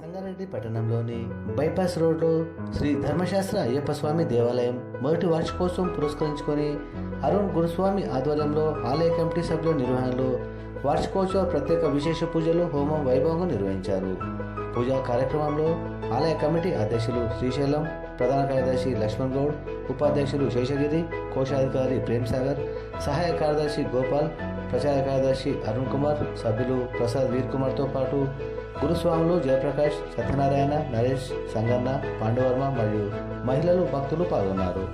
సంగారెడ్డి పట్టణంలోని బైపాస్ రోడ్లో శ్రీ ధర్మశాస్త్ర అయ్యప్ప స్వామి దేవాలయం మొదటి వార్షికోత్సవం పురస్కరించుకొని అరుణ్ గురుస్వామి ఆధ్వర్యంలో ఆలయ కమిటీ సభ్యుల నిర్వహణలో వార్షికోత్సవ ప్రత్యేక విశేష పూజలు హోమం వైభవంగా నిర్వహించారు. పూజా కార్యక్రమంలో ఆలయ కమిటీ అధ్యక్షులు శ్రీశైలం ప్రధాన కార్యదర్శి లక్ష్మణ్ గౌడ్ ఉపాధ్యక్షులు శేషగిరి కోశాధికారి ప్రేమ్ సాగర్ సహాయ కార్యదర్శి గోపాల్ ప్రచార కార్యదర్శి అరుణ్ కుమార్ సభ్యులు ప్రసాద్ వీర్ కుమార్తో పాటు గురుస్వాములు జయప్రకాష్ సత్యనారాయణ నరేష్ సంగన్న పాండువర్మ మరియు మహిళలు భక్తులు పాల్గొన్నారు.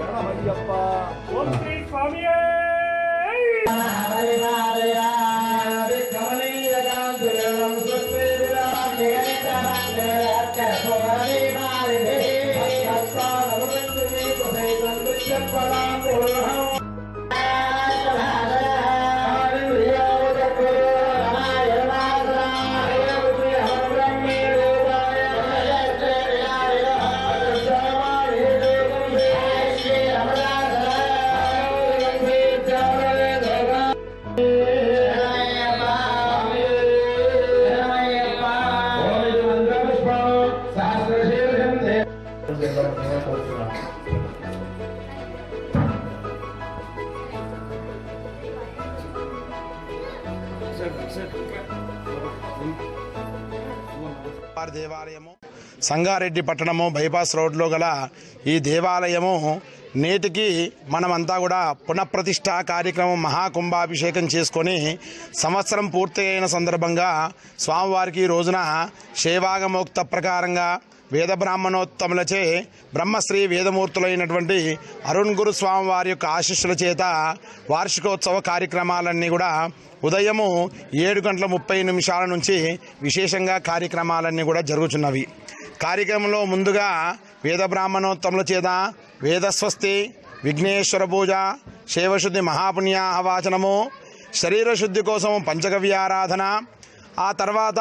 சரணமையப்பா ஒன்றை சுவாமியே. దేవాలయము సంగారెడ్డి పట్టణము బైపాస్ రోడ్లో గల ఈ దేవాలయము నేటికి మనమంతా కూడా పునఃప్రతిష్ఠ కార్యక్రమం మహాకుంభాభిషేకం చేసుకొని సంవత్సరం పూర్తి అయిన సందర్భంగా స్వామివారికి రోజున సేవాగమోక్త ప్రకారంగా వేద బ్రాహ్మణోత్తములచే బ్రహ్మశ్రీ వేదమూర్తులైనటువంటి అరుణ్ గురు స్వామి వారి యొక్క ఆశీస్సుల చేత వార్షికోత్సవ కార్యక్రమాలన్నీ కూడా ఉదయము ఏడు గంటల ముప్పై నిమిషాల నుంచి విశేషంగా కార్యక్రమాలన్నీ కూడా జరుగుతున్నవి కార్యక్రమంలో ముందుగా వేద బ్రాహ్మణోత్తముల చేత వేదస్వస్తి విఘ్నేశ్వర పూజ శైవశుద్ధి మహాపుణ్యాహవాచనము శరీర శుద్ధి కోసం పంచగవ్యారాధన ఆ తర్వాత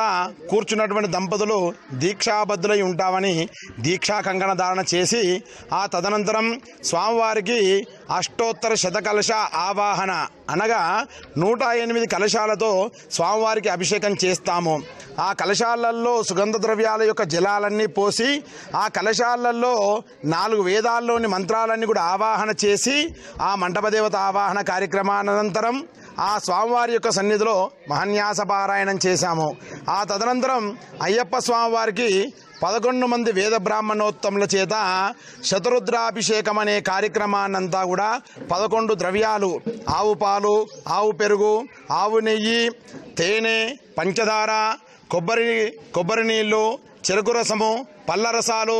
కూర్చున్నటువంటి దంపతులు దీక్షాబద్ధులై ఉంటామని దీక్షా కంకణ ధారణ చేసి ఆ తదనంతరం స్వామివారికి అష్టోత్తర శతకలశ ఆవాహన అనగా నూట ఎనిమిది కలశాలతో స్వామివారికి అభిషేకం చేస్తాము. ఆ కలశాలల్లో సుగంధ ద్రవ్యాల యొక్క జలాలన్నీ పోసి ఆ కలశాలల్లో నాలుగు వేదాల్లోని మంత్రాలన్నీ కూడా ఆవాహన చేసి ఆ మంటపదేవత ఆవాహన కార్యక్రమానంతరం ఆ స్వామివారి యొక్క సన్నిధిలో మహన్యాస పారాయణం చేశాము. ఆ తదనంతరం అయ్యప్ప స్వామివారికి పదకొండు మంది వేద బ్రాహ్మణోత్తముల చేత శతరుద్రాభిషేకం అనే కార్యక్రమాన్నంతా కూడా పదకొండు ద్రవ్యాలు ఆవు పాలు ఆవు పెరుగు ఆవు నెయ్యి తేనె పంచదార కొబ్బరి కొబ్బరి నీళ్ళు చెరుకు రసము పళ్ళ రసాలు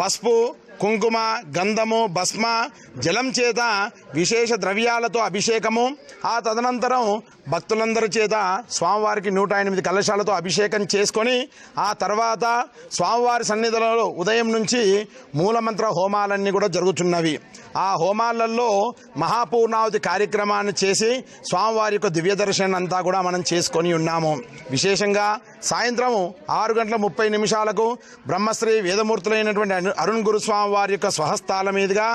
పసుపు కుంకుమ గంధము భస్మ జలం చేత విశేష ద్రవ్యాలతో అభిషేకము. ఆ తదనంతరం భక్తులందరి చేత స్వామివారికి నూట ఎనిమిది కలశాలతో అభిషేకం చేసుకొని ఆ తర్వాత స్వామివారి సన్నిధులలో ఉదయం నుంచి మూలమంత్ర హోమాలన్నీ కూడా జరుగుతున్నవి. ఆ హోమాలలో మహాపూర్ణావతి కార్యక్రమాన్ని చేసి స్వామివారి యొక్క దివ్య దర్శనం అంతా కూడా మనం చేసుకొని ఉన్నాము. విశేషంగా సాయంత్రం ఆరు గంటల ముప్పై నిమిషాలకు బ్రహ్మశ్రీ వేదమూర్తులైనటువంటి అరుణ్ గురుస్వామి వారి యొక్క స్వహస్తాల మీదుగా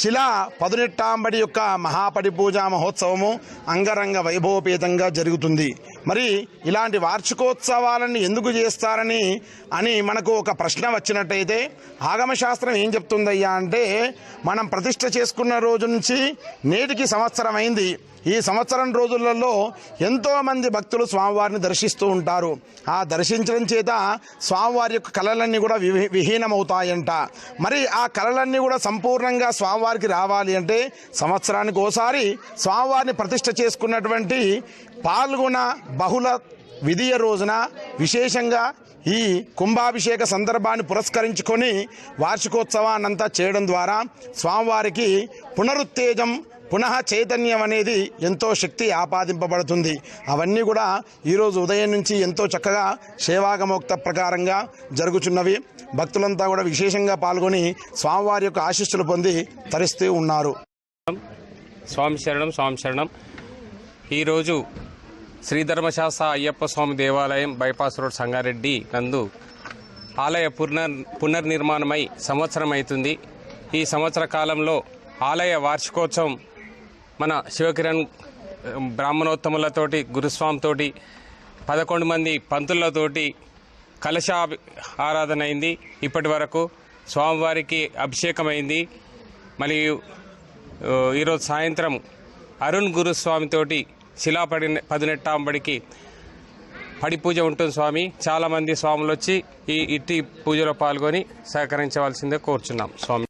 శిలా పదునెట్టాంబడి యొక్క మహాపడి పూజా మహోత్సవము అంగరంగ వైభవపేతంగా జరుగుతుంది. మరి ఇలాంటి వార్షికోత్సవాలని ఎందుకు చేస్తారని అని మనకు ఒక ప్రశ్న వచ్చినట్టయితే ఆగమశాస్త్రం ఏం చెప్తుందయ్యా అంటే మనం ప్రతిష్ట చేసుకున్న రోజు నుంచి నేటికి సంవత్సరం అయింది. ఈ సంవత్సరం రోజులలో ఎంతోమంది భక్తులు స్వామివారిని దర్శిస్తూ ఉంటారు. ఆ దర్శించడం చేత స్వామివారి యొక్క కళలన్నీ కూడా విహీ- విహీనమవుతాయంట. మరి ఆ కళలన్నీ కూడా సంపూర్ణంగా స్వామివారికి రావాలి అంటే సంవత్సరానికి ఓసారి స్వామివారిని ప్రతిష్ట చేసుకున్నటువంటి పాల్గొన బహుళ విధియ రోజున విశేషంగా ఈ కుంభాభిషేక సందర్భాన్ని పురస్కరించుకొని వార్షికోత్సవాన్నంతా చేయడం ద్వారా స్వామివారికి పునరుత్తేజం పునః చైతన్యం అనేది ఎంతో శక్తి ఆపాదింపబడుతుంది. అవన్నీ కూడా ఈరోజు ఉదయం నుంచి ఎంతో చక్కగా సేవాగమోక్త ప్రకారంగా జరుగుచున్నవి. భక్తులంతా కూడా విశేషంగా పాల్గొని స్వామివారి యొక్క ఆశీస్సులు పొంది తరిస్తూ ఉన్నారు. స్వామి శరణం స్వామి శరణం. ఈరోజు శ్రీధర్మశాస్త్ర అయ్యప్ప స్వామి దేవాలయం బైపాస్ రోడ్ సంగారెడ్డి నందు ఆలయ పునర్ పునర్నిర్మాణమై సంవత్సరం అవుతుంది ఈ సంవత్సర కాలంలో ఆలయ వార్షికోత్సవం మన శివకిరణ్ బ్రాహ్మణోత్తములతోటి గురుస్వామితోటి పదకొండు మంది పంతులతోటి కలశా ఆరాధన అయింది ఇప్పటి వరకు స్వామివారికి అభిషేకమైంది. మరియు ఈరోజు సాయంత్రం అరుణ్ గురుస్వామితోటి శిలాపడి పదినెట్టాంబడికి పడి పూజ ఉంటుంది స్వామి. చాలామంది స్వాములు వచ్చి ఈ ఇట్టి పూజలో పాల్గొని సహకరించవలసిందే కోరుచున్నాం స్వామి.